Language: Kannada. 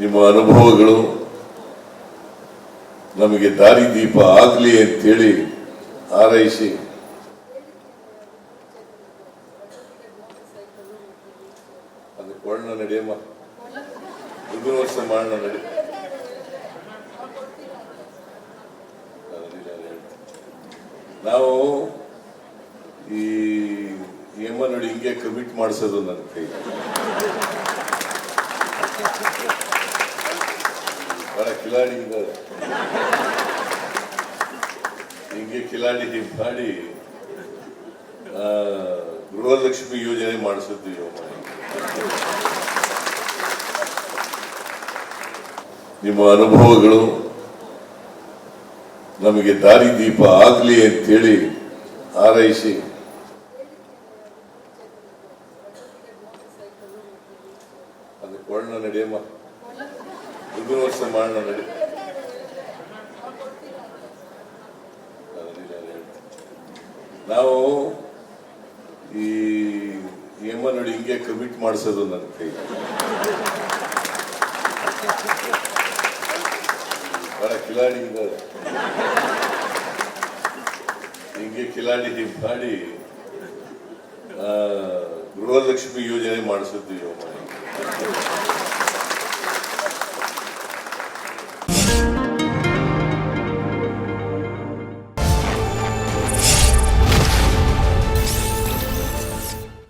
ನಿಮ್ಮ ಅನುಭವಗಳು ನಮಗೆ ದಾರಿದೀಪ ಆಗಲಿ ಅಂತೇಳಿ ಹಾರೈಸಿ. ಅದು ಕೊಳ್ಳ ನಡೆಯಮ್ಮ. ಇದು ವರ್ಷ ಮಾಡೋಣ ನಡಿ ನಾವು ಈ ಎಮ್ಮ ನೋಡಿ ಹಿಂಗೆ ಕಮಿಟ್ ಮಾಡಿಸೋದು ನನ್ನ ಕೈ. ಬಹಳ ಕಿಲಾಡಿ ಇದ್ದಾರೆ. ಹಿಂಗೆ ಕಿಲಾಡಿ ಮಾಡಿ ಗೃಹಲಕ್ಷ್ಮಿ ಯೋಜನೆ ಮಾಡಿಸಿದ್ವಿ ನಿಮ್ಮ ಅನುಭವಗಳು ನಮಗೆ ದಾರಿದೀಪ ಆಗಲಿ ಅಂತೇಳಿ ಹಾರೈಸಿ ಅದು ಕೊಳ್ಳ ನಡೆಯಮ್ಮ. ವರ್ಷ ಮಾಡೋಣ ನಾವು ಈ ಎಮ್ಮ ನೋಡಿ ಹಿಂಗೆ ಕಮಿಟ್ ಮಾಡಿಸೋದು ನನ್ನ ಕೈ. ಬಹಳ ಕಿಲಾಡಿ ಇದ್ದಾರೆ. ಹಿಂಗೆ ಕಿಲಾಡಿ ಮಾಡಿ ಗೃಹಲಕ್ಷ್ಮಿ ಯೋಜನೆ ಮಾಡಿಸಿದ್ವಿ